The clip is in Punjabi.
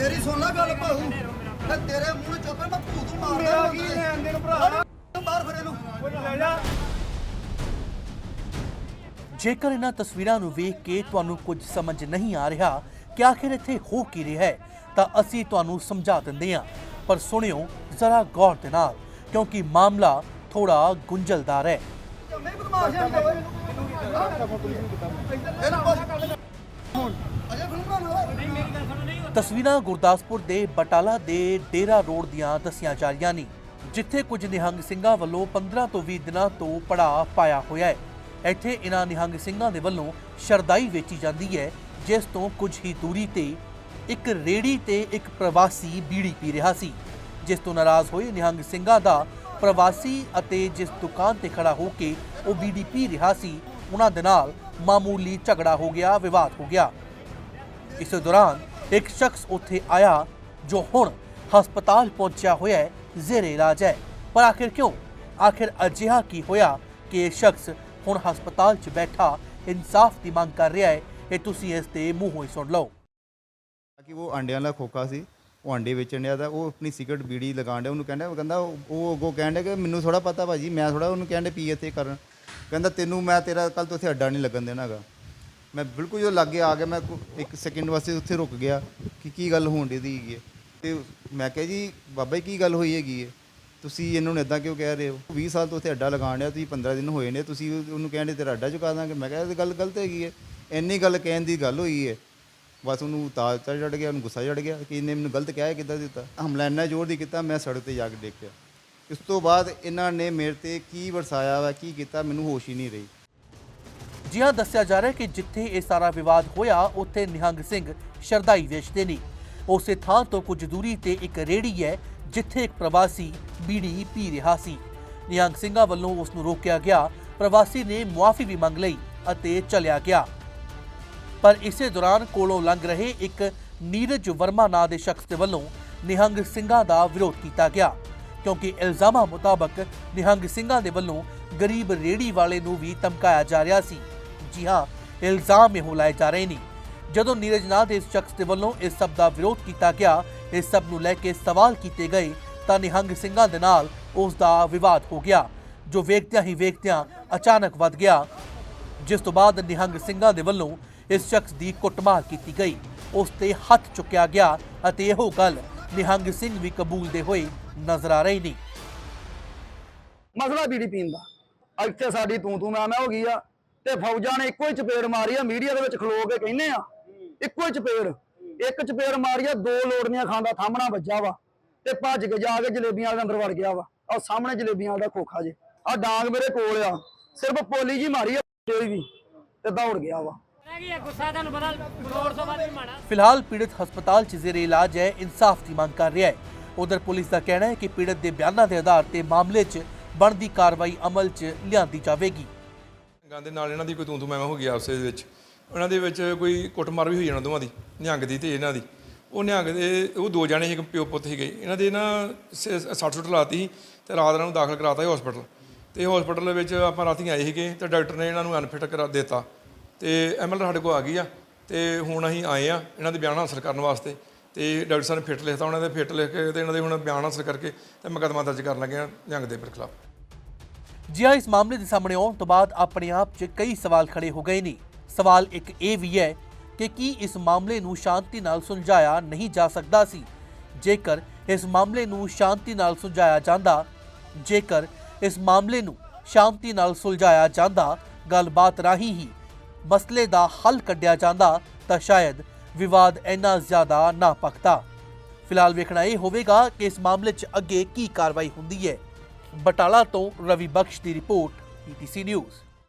ਮੇਰੀ ਸੁਣ ਲੈ ਗੱਲ ਭਾਊ। ਤੇ ਤੇਰੇ ਮੂੰਹ ਨੂੰ ਚੋਪੇ ਮੈਂ ਭੂਤ ਨੂੰ ਮਾਰਦਾ ਮੇਰਾ ਕੀ ਲੈਣ ਦੇਣ ਭਰਾ? ਬਾਹਰ ਫਿਰ ਇਹਨੂੰ। ਲੈ ਜਾ। ਜੇਕਰ ਇਹਨਾਂ ਤਸਵੀਰਾਂ ਨੂੰ ਵੇਖ ਕੇ ਤੁਹਾਨੂੰ ਕੁਝ ਸਮਝ ਨਹੀਂ ਆ ਰਿਹਾ ਕਿ ਆਖਿਰ ਇੱਥੇ ਹੋ ਕੀ ਰਿਹਾ ਹੈ ਤਾਂ ਅਸੀਂ ਤੁਹਾਨੂੰ ਸਮਝਾ ਦਿੰਦੇ ਹਾਂ। ਪਰ ਸੁਣਿਓ ਜ਼ਰਾ ਗੌਰ ਦੇ ਨਾਲ ਕਿਉਂਕਿ ਮਾਮਲਾ ਥੋੜਾ ਗੁੰਝਲਦਾਰ ਹੈ। ਮੈਂ ਬਦਮਾਸ਼ ਹਾਂ। ਇਹਨੂੰ ਬਸ ਹੁਣ ਅਜੇ ਫਿਲਮ ਬਣਾਉਣਾ ਤਸਵੀਰਾਂ ਗੁਰਦਾਸਪੁਰ ਦੇ ਬਟਾਲਾ ਦੇ ਡੇਰਾ ਰੋਡ ਦੀਆਂ ਦੱਸੀਆਂ ਜਾ ਰਹੀਆਂ ਨੇ, ਜਿੱਥੇ ਕੁਝ ਨਿਹੰਗ ਸਿੰਘਾਂ ਵੱਲੋਂ 15 ਤੋਂ 20 ਦਿਨਾਂ ਤੋਂ ਪੜਾ ਪਾਇਆ ਹੋਇਆ ਹੈ। ਇੱਥੇ ਇਹਨਾਂ ਨਿਹੰਗ ਸਿੰਘਾਂ ਦੇ ਵੱਲੋਂ ਸ਼ਰਦਾਈ ਵੇਚੀ ਜਾਂਦੀ ਹੈ, ਜਿਸ ਤੋਂ ਕੁਝ ਹੀ ਦੂਰੀ ਤੇ ਇੱਕ ਰੇੜੀ ਤੇ ਇੱਕ ਪ੍ਰਵਾਸੀ ਬੀੜੀ ਪੀ ਰਿਹਾ ਸੀ, ਜਿਸ ਤੋਂ ਨਾਰਾਜ਼ ਹੋਏ ਨਿਹੰਗ ਸਿੰਘਾਂ ਦਾ ਪ੍ਰਵਾਸੀ ਅਤੇ ਜਿਸ ਦੁਕਾਨ ਤੇ ਖੜਾ ਹੋ ਕੇ ਉਹ ਬੀੜੀ ਪੀ ਰਿਹਾ ਸੀ ਉਹਨਾਂ ਦੇ ਨਾਲ ਮਾਮੂਲੀ ਝਗੜਾ ਹੋ ਗਿਆ, ਵਿਵਾਦ ਹੋ ਗਿਆ। ਇਸ ਦੌਰਾਨ ਇੱਕ ਸ਼ਖਸ ਉੱਥੇ ਆਇਆ ਜੋ ਹੁਣ ਹਸਪਤਾਲ ਪਹੁੰਚਿਆ ਹੋਇਆ ਹੈ, ਜ਼ੇਰੇ ਇਲਾਜ ਹੈ। ਪਰ ਆਖਿਰ ਕਿਉਂ? ਆਖਿਰ ਅਜਿਹਾ ਕੀ ਹੋਇਆ ਕਿ ਇਹ ਸ਼ਖਸ ਹੁਣ ਹਸਪਤਾਲ 'ਚ ਬੈਠਾ, ਇਨਸਾਫ ਦੀ ਮੰਗ ਕਰ ਰਿਹਾ ਹੈ, ਇਹ ਤੁਸੀਂ ਇਸ ਦੇ ਮੂੰਹੋਂ ਹੀ ਸੁਣ ਲਓ। ਕਿ ਉਹ ਅੰਡਿਆਂ ਦਾ ਖੋਖਾ ਸੀ, ਉਹ ਅੰਡੇ ਵੇਚਣ ਡਿਆ ਤਾਂ ਉਹ ਆਪਣੀ ਸਿਗਰਟ ਬੀੜੀ ਲਗਾਉਣ ਡਿਆ, ਉਹਨੂੰ ਕਹਿੰਦਾ, ਉਹ ਕਹਿੰਦਾ, ਉਹ ਅੱਗੋਂ ਕਹਿਣ ਡਿਆ ਕਿ ਮੈਨੂੰ ਥੋੜਾ ਪਤਾ ਭਾਜੀ, ਮੈਂ ਥੋੜਾ ਉਹਨੂੰ ਕਹਿੰਦੇ ਪੀ ਇੱਥੇ ਕਰਨ। ਕਹਿੰਦਾ, ਤੈਨੂੰ ਮੈਂ ਤੇਰਾ ਕੱਲ ਤੋਂ ਉੱਥੇ ਅੱਡਾ ਨਹੀਂ ਲੱਗਣ ਦੇਣਾ ਹੈਗਾ ਮੈਂ ਬਿਲਕੁਲ ਜਦੋਂ ਲਾਗੇ ਆ ਗਿਆ, ਮੈਂ ਕੋ- ਇੱਕ ਸੈਕਿੰਡ ਵਾਸਤੇ ਉੱਥੇ ਰੁਕ ਗਿਆ ਕਿ ਕੀ ਗੱਲ ਹੋਣ ਦੀ ਹੈਗੀ ਹੈ। ਤੇ ਮੈਂ ਕਿਹਾ ਜੀ, ਬਾਬਾ ਜੀ ਕੀ ਗੱਲ ਹੋਈ ਹੈਗੀ ਹੈ? ਤੁਸੀਂ ਇਹਨਾਂ ਨੂੰ ਇਦਾਂ ਕਿਉਂ ਕਹਿ ਰਹੇ ਹੋ? 20 ਸਾਲ ਤੋਂ ਉੱਥੇ ਅੱਡਾ ਲਗਾਉਣ ਡਿਆ, ਤੁਸੀਂ 15 ਦਿਨ ਹੋਏ ਨੇ, ਤੁਸੀਂ ਉਹਨੂੰ ਕਹਿੰਦੇ ਤੇਰਾ ਅੱਡਾ ਚੁਕਾ ਦਾਂਗੇ। ਮੈਂ ਕਿਹਾ ਇਹ ਤਾਂ ਗੱਲ ਗਲਤ ਹੈਗੀ ਹੈ। ਇੰਨੀ ਗੱਲ ਕਹਿਣ ਦੀ ਗੱਲ ਹੋਈ ਹੈ। ਬਸ ਉਹਨੂੰ ਤਾਲ ਚੜ ਚੜ ਗਿਆ, ਉਹਨੂੰ ਗੁੱਸਾ ਚੜ ਗਿਆ ਕਿ ਇਹਨੇ ਮੈਨੂੰ ਗਲਤ ਕਿਹਾ ਕਿੱਦਾਂ ਦਿੱਤਾ? ਹਮਲਾ ਇੰਨਾ ਜ਼ੋਰ ਦੀ ਕੀਤਾ, ਮੈਂ ਸੜਕ ਤੇ ਜਾ ਕੇ ਦੇਖਿਆ ਇਸ ਤੋਂ ਬਾਅਦ ਇਹਨਾਂ ਨੇ ਮੇਰੇ ਤੇ ਕੀ ਵਰਸਾਇਆ ਵਾ, ਕੀ ਕੀਤਾ, ਮੈਨੂੰ ਹੋਸ਼ ਹੀ ਨਹੀਂ ਰਹੀ। ਜਿਹਾ ਦੱਸਿਆ ਜਾ ਰਿਹਾ ਹੈ ਕਿ ਜਿੱਥੇ ਇਹ ਸਾਰਾ ਵਿਵਾਦ ਹੋਇਆ, ਉੱਥੇ ਨਿਹੰਗ ਸਿੰਘ ਸ਼ਰਦਾਈ ਵੇਚਦੇ ਨੇ। ਉਸੇ ਥਾਂ ਤੋਂ ਕੁਝ ਦੂਰੀ ਤੇ ਇੱਕ ਰੇੜੀ ਹੈ, ਜਿੱਥੇ ਇੱਕ ਪ੍ਰਵਾਸੀ ਬੀੜੀ ਪੀ ਰਿਹਾ ਸੀ। ਨਿਹੰਗ ਸਿੰਘਾਂ ਵੱਲੋਂ ਉਸ ਨੂੰ ਰੋਕਿਆ ਗਿਆ। ਪ੍ਰਵਾਸੀ ਨੇ ਮੁਆਫੀ ਵੀ ਮੰਗ ਲਈ ਅਤੇ ਚਲਿਆ ਗਿਆ। ਪਰ ਇਸੇ ਦੌਰਾਨ ਕੋਲੋਂ ਲੰਘ ਰਹੇ ਇੱਕ ਨੀਰਜ ਵਰਮਾ ਨਾਂ ਦੇ ਸ਼ਖਸ ਦੇ ਵੱਲੋਂ ਨਿਹੰਗ ਸਿੰਘਾਂ ਦਾ ਵਿਰੋਧ ਕੀਤਾ ਗਿਆ। ਕਿਉਂਕਿ ਇਲਜ਼ਾਮਾਂ ਮੁਤਾਬਕ ਨਿਹੰਗ ਸਿੰਘਾਂ ਦੇ ਵੱਲੋਂ ਗਰੀਬ ਰੇੜੀ ਵਾਲੇ ਨੂੰ ਵੀ ਧਮਕਾਇਆ ਜਾ ਰਿਹਾ ਸੀ। ਜੀ ਹਾਂ, ਇਲਜ਼ਾਮ ਇਹੋ ਲਾਏ ਜਾ ਰਹੇ ਨੇ। ਜਦੋਂ ਨੀਰਜ ਨਾਂ ਦੇ ਇਸ ਸ਼ਖਸ ਦੇ ਵੱਲੋਂ ਇਸ ਸਭ ਦਾ ਵਿਰੋਧ ਕੀਤਾ ਗਿਆ, ਇਸ ਸਭ ਨੂੰ ਲੈ ਕੇ ਸਵਾਲ ਕੀਤੇ ਗਏ, ਤਾਂ ਨਿਹੰਗ ਸਿੰਘਾਂ ਦੇ ਨਾਲ ਉਸ ਦਾ ਵਿਵਾਦ ਹੋ ਗਿਆ, ਜੋ ਵੇਖਦਿਆਂ ਹੀ ਵੇਖਦਿਆਂ ਅਚਾਨਕ ਵੱਧ ਗਿਆ। ਜਿਸ ਤੋਂ ਬਾਅਦ ਨਿਹੰਗ ਸਿੰਘਾਂ ਦੇ ਵੱਲੋਂ ਇਸ ਸ਼ਖਸ ਦੀ ਕੁੱਟਮਾਰ ਕੀਤੀ ਗਈ। ਉਸ ਤੇ ਹੱਥ ਚੁੱਕਿਆ ਗਿਆ ਅਤੇ ਇਹੋ ਗੱਲ ਨਿਹੰਗ ਸਿੰਘ ਵੀ ਕਬੂਲਦੇ ਹੋਏ ਨਜ਼ਰ ਆ ਰਹੇ ਨੇ ਮਸਲਾ ਬੀੜੀ ਪੀਣ ਦਾ। ਇੱਥੇ ਸਾਡੀ ਤੂੰ ਤੂੰ ਮੈਂ ਮੈਂ ਹੋ ਗਈ ਆ। ਤੇ ਫੌਜਾਂ ਨੇ ਇੱਕੋ ਹੀ ਚਪੇੜ ਮਾਰੀ ਆ ਮੀਡੀਆ ਦੇ ਵਿੱਚ ਖਲੋ ਕੇ ਕਹਿੰਦੇ ਆ। ਇੱਕੋ ਹੀ ਚਪੇੜ। ਇੱਕ ਚਪੇੜ ਮਾਰੀ ਆ ਦੋ ਲੋੜਨੀਆਂ ਖਾਂਦਾ ਥਾਮਣਾ ਵੱਜਾ ਵਾ ਤੇ ਭੱਜ ਕੇ ਜਾ ਕੇ ਜਲੇਬੀਆਂ ਦੇ ਅੰਦਰ ਵੜ ਗਿਆ ਵਾ। ਆ ਸਾਹਮਣੇ ਜਲੇਬੀਆਂ ਦਾ ਖੋਖਾ ਜੇ। ਆ ਡਾਂਗ ਮੇਰੇ ਕੋਲ ਆ। ਸਿਰਫ ਪੋਲੀ ਜੀ ਮਾਰੀ ਆ ਕੋਈ ਵੀ ਤੇ ਦੌੜ ਗਿਆ ਵਾ। ਫਿਲਹਾਲ ਪੀੜਤ ਹਸਪਤਾਲ 'ਚ ਜ਼ੇਰੇ ਇਲਾਜ ਹੈ ਇਨਸਾਫ ਦੀ ਮੰਗ ਕਰ ਰਿਹਾ ਹੈ। ਉਧਰ ਪੁਲਿਸ ਦਾ ਕਹਿਣਾ ਹੈ ਕਿ ਪੀੜਤ ਦੇ ਬਿਆਨਾਂ ਦੇ ਆਧਾਰ ਤੇ ਮਾਮਲੇ 'ਚ ਬਣਦੀ ਕਾਰਵਾਈ ਅਮਲ 'ਚ ਲਿਆਂਦੀ ਜਾਵੇਗੀ। ਗਾਂ ਦੇ ਨਾਲ ਇਹਨਾਂ ਦੀ ਕੋਈ ਤੂੰ ਤੂੰ ਮੈਂ ਮੈਂ ਹੋ ਗਈ ਆਪਸੇ ਦੇ ਵਿੱਚ। ਉਹਨਾਂ ਦੇ ਵਿੱਚ ਕੋਈ ਕੁੱਟਮਾਰ ਵੀ ਹੋਈ ਇਹਨਾਂ ਦੋਵਾਂ ਦੀ, ਨਿਹੰਗ ਦੀ ਤੇ ਇਹਨਾਂ ਦੀ। ਉਹ ਨਿਹੰਗ ਦੇ, ਉਹ ਦੋ ਜਾਣੇ ਸੀ, ਇੱਕ ਪਿਓ ਪੁੱਤ ਸੀਗੇ। ਇਹਨਾਂ ਦੇ ਨਾ 60 ਸੁੱਟ ਲਾਤੀ ਸੀ ਤੇ ਰਾਤ ਇਹਨਾਂ ਨੂੰ ਦਾਖਲ ਕਰਾਤਾ ਸੀ ਹਸਪੀਟਲ ਤੇ ਹਸਪੀਟਲ ਵਿੱਚ ਆਪਾਂ ਰਾਤੀ ਆਏ ਸੀਗੇ ਤੇ ਡਾਕਟਰ ਨੇ ਇਹਨਾਂ ਨੂੰ ਅਨਫਿਟ ਕਰਾ ਦਿੱਤਾ। ਤੇ ਐਮਐਲ ਸਾਡੇ ਕੋਲ ਆ ਗਈ ਆ ਤੇ ਹੁਣ ਅਸੀਂ ਆਏ ਆ ਇਹਨਾਂ ਦੇ ਬਿਆਨ ਹਾਸਲ ਕਰਨ ਵਾਸਤੇ। ਤੇ ਡਾਕਟਰ ਸਾਹਿਬ ਨੇ ਫਿੱਟ ਲਿਖਤਾ, ਉਹਨਾਂ ਦੇ ਫਿੱਟ ਲਿਖ ਕੇ ਤੇ ਇਹਨਾਂ ਦੇ ਹੁਣ ਬਿਆਨ ਹਾਸਲ ਕਰਕੇ ਤੇ ਮੁਕੱਦਮਾ ਦਰਜ ਕਰਨ ਲੱਗੇ ਆ ਨਿਹੰਗ ਦੇ ਖਿਲਾਫ। ਜੀ ਹਾਂ ਇਸ ਮਾਮਲੇ ਦੇ ਸਾਹਮਣੇ ਆਉਣ ਤੋਂ ਬਾਅਦ ਆਪਣੇ ਆਪ 'ਚ ਕਈ ਸਵਾਲ ਖੜੇ ਹੋ ਗਏ ਨੇ। ਸਵਾਲ ਇੱਕ ਇਹ ਵੀ ਹੈ ਕਿ ਕੀ ਇਸ ਮਾਮਲੇ ਨੂੰ ਸ਼ਾਂਤੀ ਨਾਲ ਸੁਲਝਾਇਆ ਨਹੀਂ ਜਾ ਸਕਦਾ ਸੀ? ਜੇਕਰ ਇਸ ਮਾਮਲੇ ਨੂੰ ਸ਼ਾਂਤੀ ਨਾਲ ਸੁਲਝਾਇਆ ਜਾਂਦਾ, ਜੇਕਰ ਇਸ ਮਾਮਲੇ ਨੂੰ ਸ਼ਾਂਤੀ ਨਾਲ ਸੁਲਝਾਇਆ ਜਾਂਦਾ, ਗੱਲਬਾਤ ਰਾਹੀਂ ਹੀ ਮਸਲੇ ਦਾ ਹੱਲ ਕੱਢਿਆ ਜਾਂਦਾ, ਤਾਂ ਸ਼ਾਇਦ ਵਿਵਾਦ ਇੰਨਾ ਜ਼ਿਆਦਾ ਨਾ ਪੱਕਦਾ। ਫਿਲਹਾਲ ਵੇਖਣਾ ਇਹ ਹੋਵੇਗਾ ਕਿ ਇਸ ਮਾਮਲੇ 'ਚ ਅੱਗੇ ਕੀ ਕਾਰਵਾਈ ਹੁੰਦੀ ਹੈ। ਬਟਾਲਾ ਤੋਂ ਰਵੀ ਬਖਸ਼ ਦੀ ਰਿਪੋਰਟ ਪੀਟੀਸੀ ਨਿਊਜ਼।